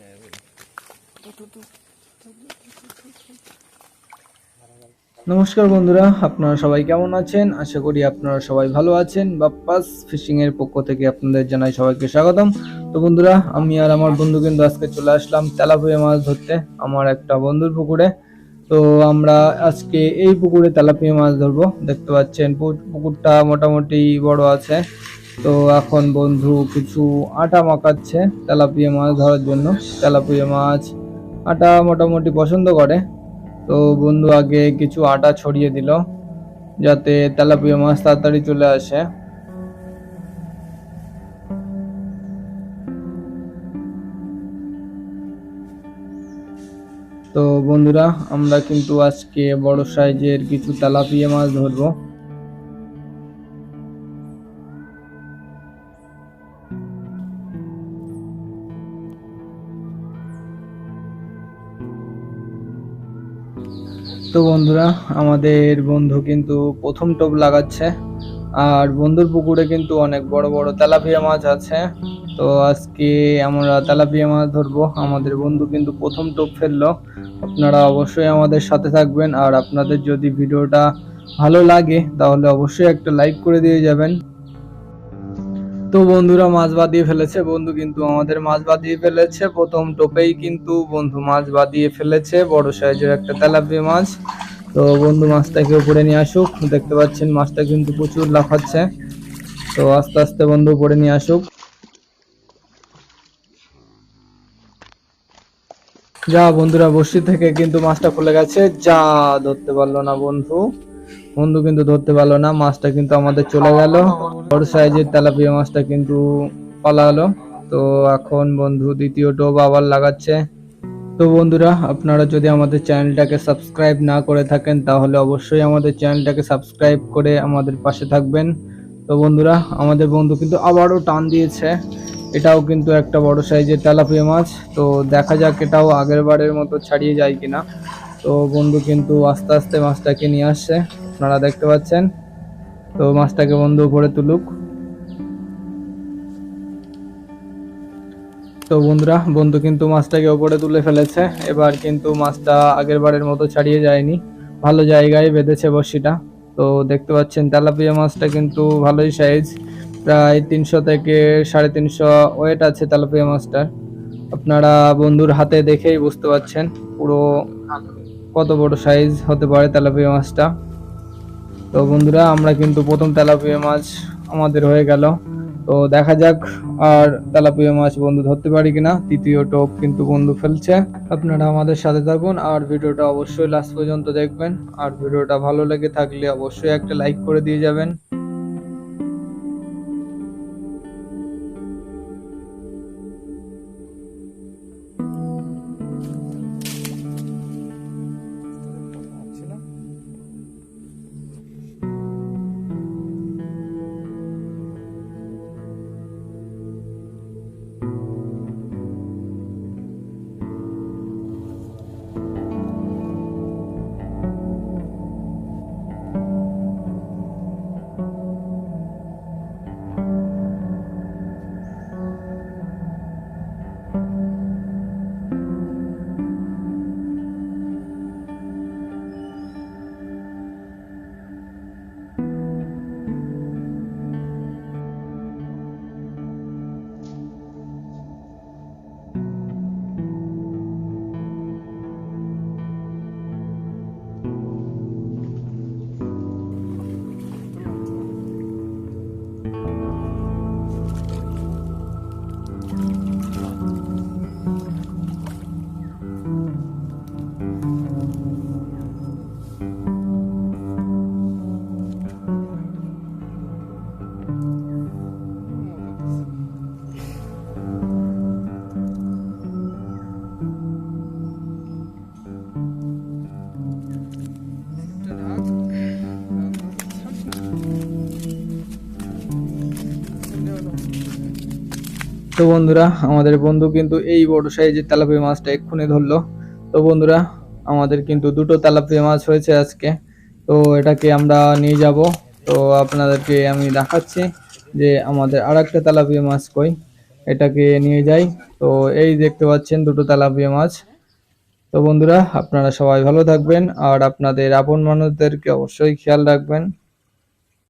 যায় নমস্কার বন্ধুরা, আপনারা সবাই কেমন আছেন? আশা করি আপনারা সবাই ভালো আছেন। বাপ্পাস ফিশিং এর পক্ষ থেকে আপনাদের জানাই সবাইকে স্বাগতম। তো বন্ধুরা, আমি আর আমার বন্ধু কিন্তু আজকে চলে আসলাম তেলাপিয়া মাছ ধরতে, আমার একটা বন্ধুর পুকুরে। তো আমরা আজকে এই পুকুরে তেলাপিয়া মাছ ধরবো। দেখতে পাচ্ছেন পুকুরটা মোটামুটি বড় আছে। তো এখন বন্ধু কিছু আটা মাখাচ্ছে, তেলাপিয়া মাছ ধরার জন্য। তেলাপিয়া মাছ আটা মোটামুটি পছন্দ করে। তো বন্ধু আগে কিছু আটা ছড়িয়ে দিল, যাতে তেলাপিয়া মাছ তাড়াতাড়ি চলে আসে। তো বন্ধুরা, আমরা কিন্তু আজকে বড় সাইজের কিছু তেলাপিয়া মাছ ধরবো। তো বন্ধুরা, আমাদের বন্ধু কিন্তু প্রথম টোপ লাগাচ্ছে। আর বন্ধুর পুকুরে কিন্তু অনেক বড় বড় তেলাপিয়া মাছ আছে। তো আজকে আমরা তেলাপিয়া মাছ ধরবো। আমাদের বন্ধু কিন্তু প্রথম টোপ ফেলল। আপনারা অবশ্যই আমাদের সাথে থাকবেন। আর আপনাদের যদি ভিডিওটা ভালো লাগে, তাহলে অবশ্যই একটা লাইক করে দিয়ে যাবেন। তো বন্ধুরা মাছ বাঁধিয়ে ফেলেছে, বন্ধু কিন্তু আমাদের মাছ বাঁধিয়ে ফেলেছে। প্রথম টোপেই কিন্তু বন্ধু মাছ বাঁধিয়ে ফেলেছে, বড় সাইজের একটা তেলাপিয়া মাছ। তো বন্ধু মাছটাকে উপরে নিয়ে আসুক, দেখতে পাচ্ছেন মাছটা কিন্তু প্রচুর লাফাচ্ছে। তো আস্তে আস্তে বন্ধু উপরে নিয়ে আসুক। যা বন্ধুরা, বসি থেকে কিন্তু মাছটা খুলে গেছে। যা, ধরতে পারল না বন্ধু। বন্ধু কিন্তু ধরতে পারল না, মাছটা কিন্তু আমাদের চলে গেল। বড় সাইজের তেলাপিয়া মাছটা কিন্তু পালালো। তো এখন বন্ধু দ্বিতীয় টোপ আবার লাগাচ্ছে। তো বন্ধুরা, আপনারা যদি আমাদের চ্যানেলটাকে সাবস্ক্রাইব না করে থাকেন, তাহলে অবশ্যই আমাদের চ্যানেলটাকে সাবস্ক্রাইব করে আমাদের পাশে থাকবেন। তো বন্ধুরা, আমাদের বন্ধু কিন্তু আবারও টান দিয়েছে। এটাও কিন্তু একটা বড় সাইজের তেলাপিয়া মাছ। তো দেখা যাক এটাও আগের বারের মতো ছাড়িয়ে যায় কিনা। তো বন্ধু কিন্তু আস্তে আস্তে মাছটাকে নিয়ে আসছে। আপনারা দেখতে পাচ্ছেন। তো মাছটাকে বন্ধু উপরে তুলুক। তো বন্ধুরা, বন্ধু কিন্তু মাছটাকে ওপরে তুলে ফেলেছে। এবার কিন্তু মাছটা আগের বারের মতো ছাড়িয়ে যায়নি। ভালো জায়গায় বেঁধেছে বড়শিটা। তো দেখতে পাচ্ছেন, তেলাপিয়া মাছটা কিন্তু ভালোই সাইজ প্রায় তিনশো থেকে সাড়ে তিনশো ওয়েট আছে তেলাপিয়া মাছটার। আপনারা বন্ধুর হাতে দেখেই বুঝতে পারছেন পুরো কত বড় সাইজ হতে পারে তেলাপিয়া মাছটা। তো বন্ধুরা, আমরা কিন্তু প্রথম তেলাপিয়া মাছ আমাদের হয়ে গেল। তো দেখা যাক আর তেলাপিয়া মাছ বন্ধু ধরতে পারি কিনা। তৃতীয় টোপ কিন্তু বন্ধু ফেলছে। আপনারা আমাদের সাথে থাকুন আর ভিডিওটা অবশ্যই লাস্ট পর্যন্ত দেখবেন। আর ভিডিওটা ভালো লেগে থাকলে অবশ্যই একটা লাইক করে দিয়ে যাবেন। তো বন্ধুরা, আমাদের বন্ধু কিন্তু এই বড় সাইজের তেলাপিয়া মাছটা এক্ষুনি ধরলো। তো বন্ধুরা, আমাদের কিন্তু দুটো তেলাপিয়া মাছ হয়েছে আজকে। তো এটাকে আমরা নিয়ে যাব। তো আপনাদেরকে আমি দেখাচ্ছি যে আমাদের আর একটা তেলাপিয়া মাছ কই। এটাকে নিয়ে যাই। তো এই দেখতে পাচ্ছেন দুটো তেলাপিয়া মাছ। তো বন্ধুরা, আপনারা সবাই ভালো থাকবেন। আর আপনাদের আপন মানুষদেরকে অবশ্যই খেয়াল রাখবেন।